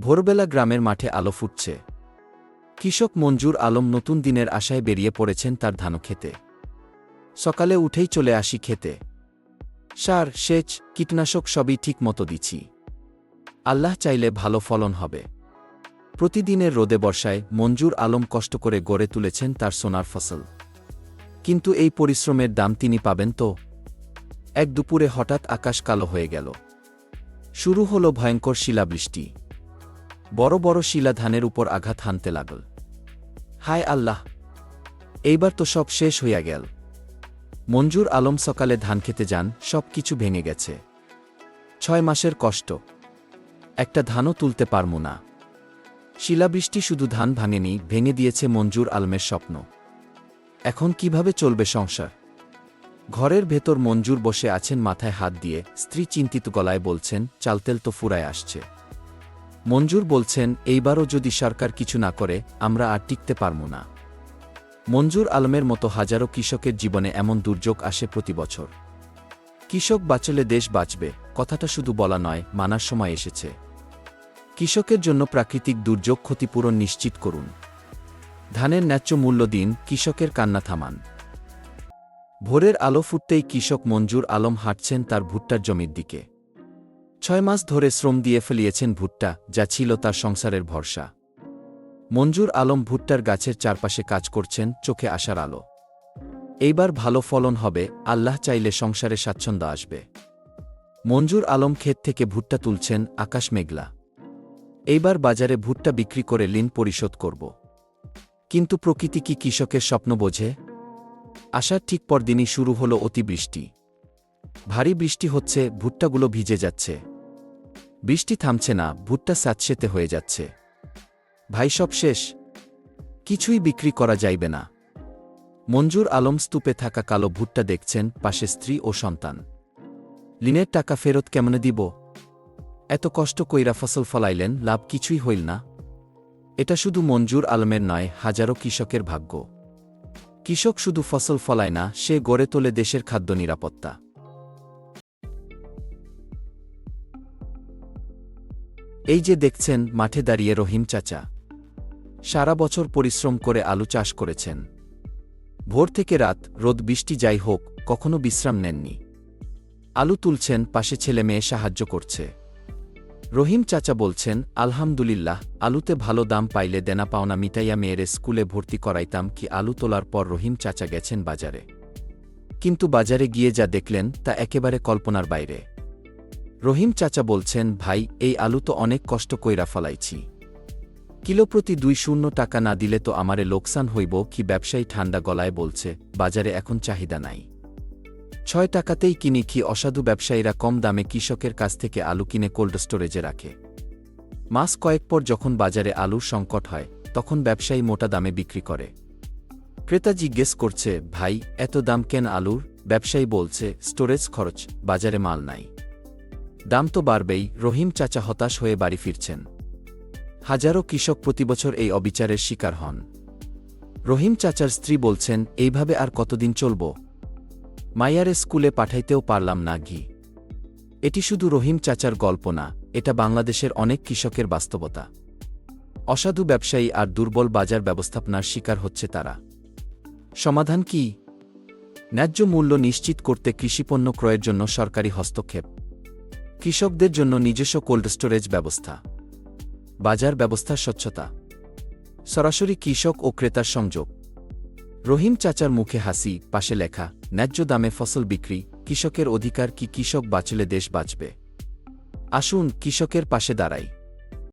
ভোরবেলা গ্রামের মাঠে আলো ফুটছে। কৃষক মঞ্জুর আলম নতুন দিনের আশায় বেরিয়ে পড়েছেন তার ধানও খেতে সকালে উঠেই চলে আসি খেতে সার, সেচ, কীটনাশক সবই ঠিক মতো দিচ্ছি। আল্লাহ চাইলে ভালো ফলন হবে। প্রতিদিনের রোদে বর্ষায় মঞ্জুর আলম কষ্ট করে গড়ে তুলেছেন তার সোনার ফসল। কিন্তু এই পরিশ্রমের দাম তিনি পাবেন তো? এক দুপুরে হঠাৎ আকাশ কালো হয়ে গেল। শুরু হল ভয়ঙ্কর শিলাবৃষ্টি। বড় বড় শিলা ধানের উপর আঘাত হানতে লাগল। হায় আল্লাহ! এইবার তো সব শেষ হইয়া গেল। মঞ্জুর আলম সকালে ধান খেতে যান, সব কিছু ভেঙে গেছে। ছয় মাসের কষ্ট। একটা ধানও তুলতে পারব না। শিলাবৃষ্টি শুধু ধান ভাঙেনি, ভেঙে দিয়েছে মঞ্জুর আলমের স্বপ্ন। এখন কীভাবে চলবে সংসার? ঘরের ভেতর মঞ্জুর বসে আছেন মাথায় হাত দিয়ে, স্ত্রী চিন্তিত গলায় বলছেন, চালতেল তো ফুরায় আসছে। মঞ্জুর বলছেন, এইবারও যদি সরকার কিছু না করে, আমরা আর টিকতে পারব না। মঞ্জুর আলমের মতো হাজারো কৃষকের জীবনে এমন দুর্যোগ আসে প্রতি বছর। কৃষক বাঁচলে দেশ বাঁচবে, কথাটা শুধু বলা নয়, মানার সময় এসেছে। কৃষকের জন্য প্রাকৃতিক দুর্যোগ ক্ষতিপূরণ নিশ্চিত করুন। ধানের ন্যায্য মূল্য দিন, কৃষকের কান্না থামান। ভোরের আলো ফুটতেই কৃষক মঞ্জুর আলম হাঁটছেন তার ভুট্টার জমির দিকে। ছয় মাস ধরে শ্রম দিয়ে ফেলিয়েছেন ভুট্টা, যা ছিল তার সংসারের ভরসা। মঞ্জুর আলম ভুট্টার গাছের চারপাশে কাজ করছেন, চোখে আসার আলো। এইবার ভালো ফলন হবে, আল্লাহ চাইলে সংসারে স্বাচ্ছন্দ্য আসবে। মঞ্জুর আলম ক্ষেত থেকে ভুট্টা তুলছেন, আকাশ মেঘলা। এইবার বাজারে ভুট্টা বিক্রি করে ঋণ পরিশোধ করব। কিন্তু প্রকৃতি কি কৃষকের স্বপ্ন বোঝে? আসার ঠিক পরদিনই শুরু হলো অতিবৃষ্টি। ভারী বৃষ্টি হচ্ছে, ভুট্টাগুলো ভিজে যাচ্ছে। বৃষ্টি থামছে না, ভুট্টা স্যাঁতসেতে হয়ে যাচ্ছে। ভাই, সব শেষ। কিছুই বিক্রি করা যাইবে না। মঞ্জুর আলম স্তূপে থাকা কালো ভুট্টা দেখছেন পাশে স্ত্রী ও সন্তান। লিনের টাকা ফেরত কেমনে দিব? এত কষ্ট কইরা ফসল ফলাইলেন, লাভ কিছুই হইল না। এটা শুধু মঞ্জুর আলমের নয়, হাজারো কৃষকের ভাগ্য। কৃষক শুধু ফসল ফলায় না, সে গড়ে তোলে দেশের খাদ্য নিরাপত্তা। এই যে দেখছেন, মাঠে দাঁড়িয়ে রহিম চাচা। সারা বছর পরিশ্রম করে আলু চাষ করেছেন। ভোর থেকে রাত, রোদ বৃষ্টি যাই হোক, কখনো বিশ্রাম নেননি। আলু তুলছেন, পাশে ছেলে মেয়ে সাহায্য করছে। রহিম চাচা বলছেন, আলহামদুলিল্লাহ, আলুতে ভালো দাম পাইলে দেনা পাওনা মিটাইয়া মেয়েরে স্কুলে ভর্তি করাইতাম কি আলু তোলার পর রহিম চাচা গেছেন বাজারে। কিন্তু বাজারে গিয়ে যা দেখলেন, তা একেবারে কল্পনার বাইরে। রহিম চাচা বলছেন, ভাই, এই আলু তো অনেক কষ্ট কইরা ফলাইছি। কিলো প্রতি দুই শূন্য টাকা না দিলে তো আমারে লোকসান হইব, কি ব্যবসায়ী ঠান্ডা গলায় বলছে, বাজারে এখন চাহিদা নাই। ছয় টাকাতেই কিনি, কি অসাধু ব্যবসায়ীরা কম দামে কৃষকের কাছ থেকে আলু কিনে কোল্ড স্টোরেজে রাখে। মাস কয়েক পর যখন বাজারে আলুর সংকট হয়, তখন ব্যবসায়ী মোটা দামে বিক্রি করে। ক্রেতা জিজ্ঞেস করছে, ভাই, এত দাম কেন আলুর? ব্যবসায়ী বলছে, স্টোরেজ খরচ, বাজারে মাল নাই। দাম তো বাড়বেই, রহিম চাচা হতাশ হয়ে বাড়ি ফিরছেন। হাজারো কৃষক প্রতিবছর এই অবিচারের শিকার হন। রহিম চাচার স্ত্রী বলছেন, এইভাবে আর কতদিন চলব? মাইয়ারে স্কুলে পাঠাইতেও পারলাম না ঘি। এটি শুধু রহিম চাচার গল্প না, এটা বাংলাদেশের অনেক কৃষকের বাস্তবতা। অসাধু ব্যবসায়ী আর দুর্বল বাজার ব্যবস্থাপনার শিকার হচ্ছে তারা। সমাধান কি? ন্যায্য মূল্য নিশ্চিত করতে কৃষিপণ্য ক্রয়ের জন্য সরকারি হস্তক্ষেপ। কৃষকদের জন্য নিজস্ব কোল্ড স্টোরেজ ব্যবস্থা। বাজার ব্যবস্থা স্বচ্ছতা। সরাসরি কৃষক ও ক্রেতার সংযোগ। রহিম চাচার মুখে হাসি, পাশে লেখা, ন্যায্য দামে ফসল বিক্রি, কৃষকের অধিকার কি কৃষক বাঁচলে দেশ বাঁচবে? আসুন কৃষকের পাশে দাঁড়াই।